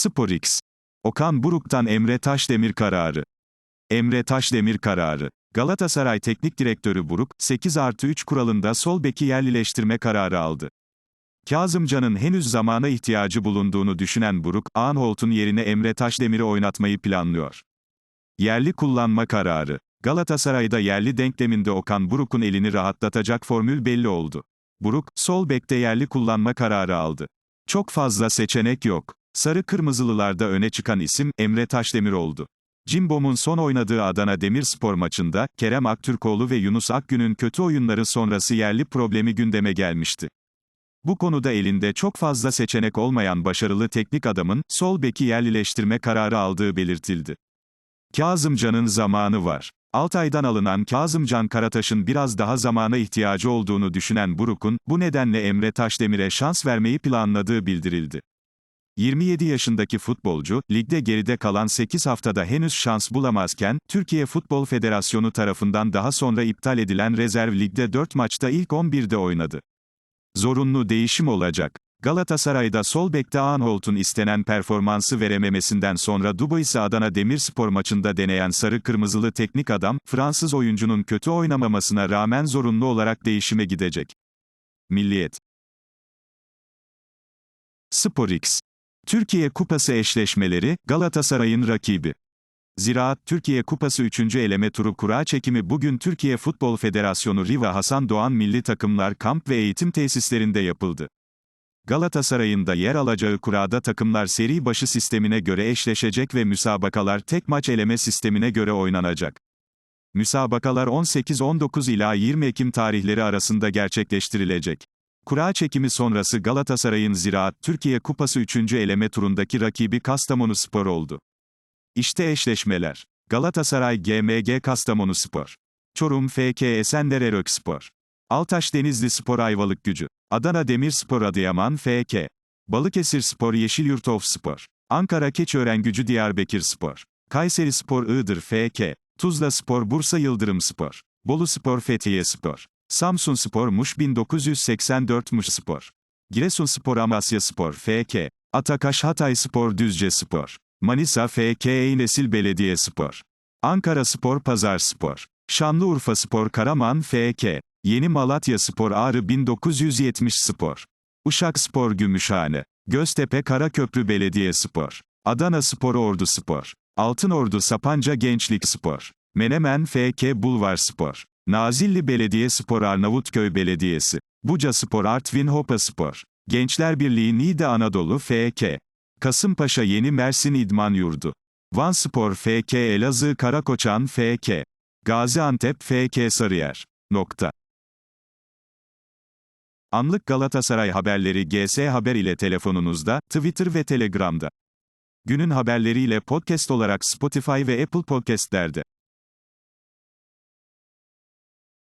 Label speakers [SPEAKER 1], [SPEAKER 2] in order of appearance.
[SPEAKER 1] SporX. Okan Buruk'tan Emre Taşdemir kararı. Emre Taşdemir kararı. Galatasaray Teknik Direktörü Buruk, 8 artı 3 kuralında sol beki yerlileştirme kararı aldı. Kazımcan'ın henüz zamana ihtiyacı bulunduğunu düşünen Buruk, Aanholt'un yerine Emre Taşdemir'i oynatmayı planlıyor. Yerli kullanma kararı. Galatasaray'da yerli denkleminde Okan Buruk'un elini rahatlatacak formül belli oldu. Buruk, sol bekte yerli kullanma kararı aldı. Çok fazla seçenek yok. Sarı Kırmızılılarda öne çıkan isim, Emre Taşdemir oldu. Cimbom'un son oynadığı Adana Demirspor maçında, Kerem Aktürkoğlu ve Yunus Akgün'ün kötü oyunları sonrası yerli problemi gündeme gelmişti. Bu konuda elinde çok fazla seçenek olmayan başarılı teknik adamın, sol beki yerlileştirme kararı aldığı belirtildi. Kazımcan'ın zamanı var. Altay'dan alınan Kazımcan Karataş'ın biraz daha zamana ihtiyacı olduğunu düşünen Buruk'un, bu nedenle Emre Taşdemir'e şans vermeyi planladığı bildirildi. 27 yaşındaki futbolcu, ligde geride kalan 8 haftada henüz şans bulamazken, Türkiye Futbol Federasyonu tarafından daha sonra iptal edilen rezerv ligde 4 maçta ilk 11'de oynadı. Zorunlu değişim olacak. Galatasaray'da sol bekte Aanholt'un istenen performansı verememesinden sonra Dubai'si Adana Demirspor maçında deneyen sarı kırmızılı teknik adam, Fransız oyuncunun kötü oynamamasına rağmen zorunlu olarak değişime gidecek. Milliyet SporX Türkiye Kupası eşleşmeleri, Galatasaray'ın rakibi. Ziraat Türkiye Kupası 3. eleme turu kura çekimi bugün Türkiye Futbol Federasyonu Riva Hasan Doğan milli takımlar kamp ve eğitim tesislerinde yapıldı. Galatasaray'ın da yer alacağı kurada takımlar seri başı sistemine göre eşleşecek ve müsabakalar tek maç eleme sistemine göre oynanacak. Müsabakalar 18-19 ila 20 Ekim tarihleri arasında gerçekleştirilecek. Kura çekimi sonrası Galatasaray'ın Ziraat Türkiye Kupası 3. eleme turundaki rakibi Kastamonu Spor oldu. İşte eşleşmeler. Galatasaray GMG Kastamonu Spor. Çorum FK Esenler Erök Spor. Altaş Denizli Spor Ayvalık Gücü. Adana Demirspor Adıyaman FK. Balıkesir Spor Yeşilyurtov Spor. Ankara Keçiören Gücü Diyarbakır Spor. Kayseri Spor Iğdır FK. Tuzla Spor Bursa Yıldırım Spor. Bolu Spor Fethiye Spor. Samsun Spor Muş 1984 Muş Spor. Giresun Spor Amasya Spor FK. Atakaş Hatay Spor Düzce Spor. Manisa FK Eynesil Belediye Spor. Ankara Spor Pazar Spor. Şanlıurfa Spor Karaman FK. Yeni Malatya Spor Ağrı 1970 Spor. Uşak Spor Gümüşhane. Göztepe Karaköprü Belediye Spor. Adana Spor Ordu Spor. Altınordu Sapanca Gençlik Spor. Menemen FK Bulvar Spor. Nazilli Belediye Spor Arnavutköy Belediyesi. Buca Spor Artvin Hopa Spor. Gençler Birliği Niğde Anadolu FK. Kasımpaşa Yeni Mersin İdman Yurdu. Van Spor FK Elazığ Karakoçan FK. Gaziantep FK Sarıyer. Nokta. Anlık Galatasaray haberleri GS Haber ile telefonunuzda, Twitter ve Telegram'da. Günün haberleriyle podcast olarak Spotify ve Apple Podcast'lerde.